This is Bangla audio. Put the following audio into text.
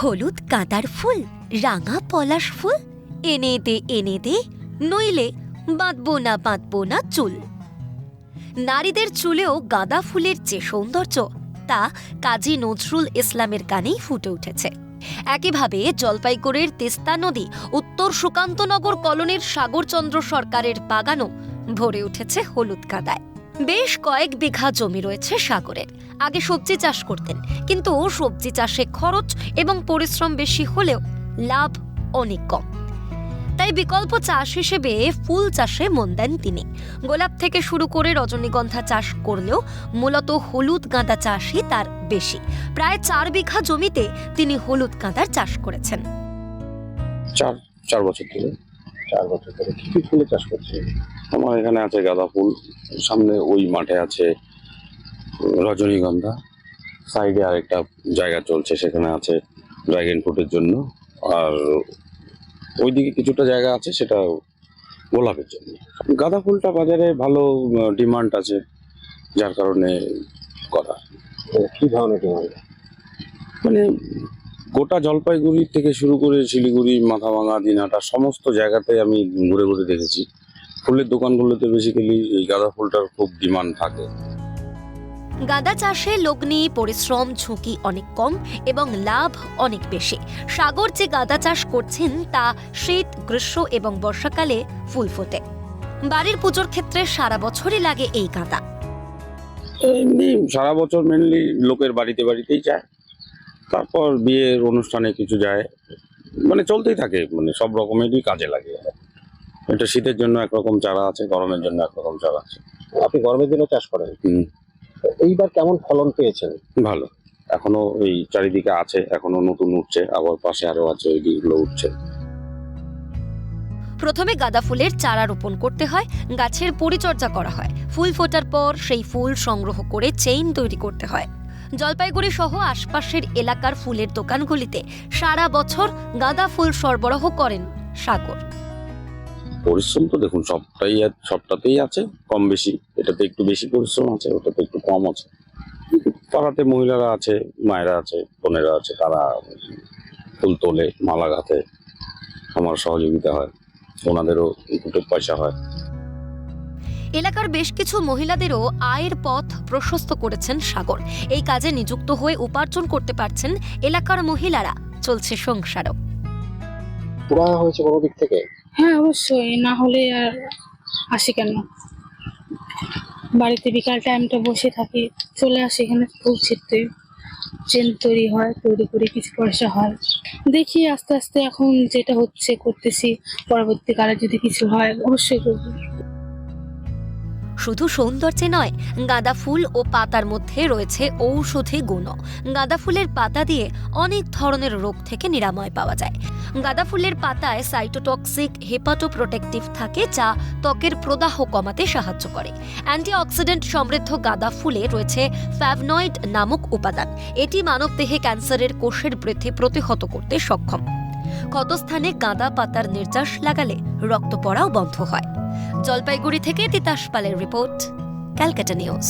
হলুদ গাঁদার ফুল, রাঙা পলাশ ফুল, এনে দে এনে দে, নইলে বাঁধবো না বাঁধবো না চুল। নারীদের চুলেও গাঁদা ফুলের যে সৌন্দর্য, তা কাজী নজরুল ইসলামের গানেই ফুটে উঠেছে। একইভাবে জলপাইগুড়ির তিস্তা নদী, উত্তর সুকান্তনগর কলোনির সাগরচন্দ্র সরকারের বাগানও ভরে উঠেছে হলুদ গাঁদায় বেশ কয়েক বিঘা জমি রয়েছে সাগরের। আগে সবজি চাষ করতেন। কিন্তু সবজি চাষে খরচ এবং পরিশ্রম বেশি হলেও লাভ অনেক কম। তাই বিকল্প চাষ হিসেবে ফুল চাষে মন দেন তিনি। গোলাপ থেকে শুরু করে রজনীগন্ধা চাষ করলেও মূলত হলুদ গাঁদা চাষই তার বেশি। প্রায় চার বিঘা জমিতে তিনি হলুদ গাঁদার চাষ করেছেন। চার চার বছর ধরে, চার বছর ধরে কি চাষ করছেন? আমার এখানে আছে গাঁদা ফুল, সামনে ওই মাঠে আছে রজনীগন্ধা। সাইডে আরেকটা জায়গা চলছে সেখানে আছে ড্রাগন ফ্রুটের জন্য। আর ওইদিকে কিছুটা জায়গা আছে সেটা গোলাপের জন্য। গাঁদা ফুলটা বাজারে ভালো ডিমান্ড আছে যার কারণে করা। কী ধরনের ডিমান্ড মানে গোটা জলপাইগুড়ি থেকে শুরু করে শিলিগুড়ি মাথাভাঙা দিনহাটা সমস্ত জায়গাতে আমি ঘুরে ঘুরে দেখেছি। ফুলের দোকানগুলোতে বেসিক্যালি এই গাঁদা ফুলটার খুব ডিমান্ড থাকে। গাঁদা চাষে লগ্নি পরিশ্রম ঝুঁকি অনেক কম এবং লাভ অনেক বেশি। সাগর যে গাঁদা চাষ করছেন তা শীত গ্রীষ্ম এবং বর্ষাকালে ফুল ফোটে। বাড়ির পুজোর ক্ষেত্রে সারা বছরই লাগে এই গাঁদা। এমনি সারা বছর মেনলি লোকের বাড়িতে বাড়িতেই যায়। তারপর বিয়ের অনুষ্ঠানে কিছু যায়। মানে চলতেই থাকে মানে সব রকমেরই কাজে লাগে। এটা শীতের জন্য একরকম চারা আছে গরমের জন্য একরকম চারা আছে। আপনি গরমের দিনে চাষ করেন? এইবার কেমন ফলন পেয়েছেন? ভালো। এখনও এই চারিদিকে আছে এখনও নতুন উঠছে আবার পাশে আরও আছে ওই দিকগুলো উঠছে। প্রথমে গাঁদা ফুলের চারা রোপণ করতে হয় গাছের পরিচর্যা করা হয়। ফুল ফোটার পর সেই ফুল সংগ্রহ করে চেইন তৈরি করতে হয়। জলপাইগুড়ি সহ আশপাশের এলাকার ফুলের দোকানগুলিতে সারা বছর গাঁদা ফুল সরবরাহ করেন সাগর। পরিশ্রম তো দেখুন সবটাই সবটাতেই আছে। কম বেশি এটাতে একটু বেশি পরিশ্রম আছে ওটাতে একটু কম আছে। পাড়াতে মহিলারা আছে মায়েরা আছে বোনেরা আছে তারা ফুল তোলে মালা গাঁথে আমার সহযোগিতা হয় ওনাদেরও দুটো পয়সা হয়। এলাকার বেশ কিছু মহিলাদেরও আয়ের পথ প্রশস্ত করেছেন সাগর। এই কাজে নিযুক্ত হয়ে উপার্জন করতে পারছেন এলাকার মহিলারা চলছে সংসারও। পুরা হয়েছে কোনো দিক থেকে? হ্যাঁ অবশ্যই। না হলে আর আসি কেন? বাড়িতে বিকাল টাইমটা বসে থাকি, চলে আসি এখানে ফুল ছিটতে। চেন তৈরি হয়, তৈরি করে, কিছু পয়সা হয়। দেখি আস্তে আস্তে এখন যেটা হচ্ছে, করতেছি। পরবর্তীকালে যদি কিছু হয়, অবশ্যই করব। শুধু সৌন্দর্যে নয়, গাঁদা ফুল ও পাতার মধ্যে রয়েছে ঔষধি গুণ গাঁদা ফুলের পাতা দিয়ে অনেক ধরনের রোগ থেকে নিরাময় পাওয়া যায়। গাঁদা ফুলের পাতায় সাইটোটক্সিক হেপাটোপ্রোটেক্টিভ থাকে, যা ত্বকের প্রদাহ কমাতে সাহায্য করে। অ্যান্টিঅক্সিডেন্ট সমৃদ্ধ গাঁদা ফুলে রয়েছে ফ্যাভনয়েড নামক উপাদান। এটি মানবদেহে ক্যান্সারের কোষের বৃদ্ধি প্রতিহত করতে সক্ষম। ক্ষতস্থানে গাঁদা পাতার নির্যাস লাগালে রক্ত পড়াও বন্ধ হয়। জলপাইগুড়ি থেকে তিতাস পালের রিপোর্ট, ক্যালকাটা নিউজ।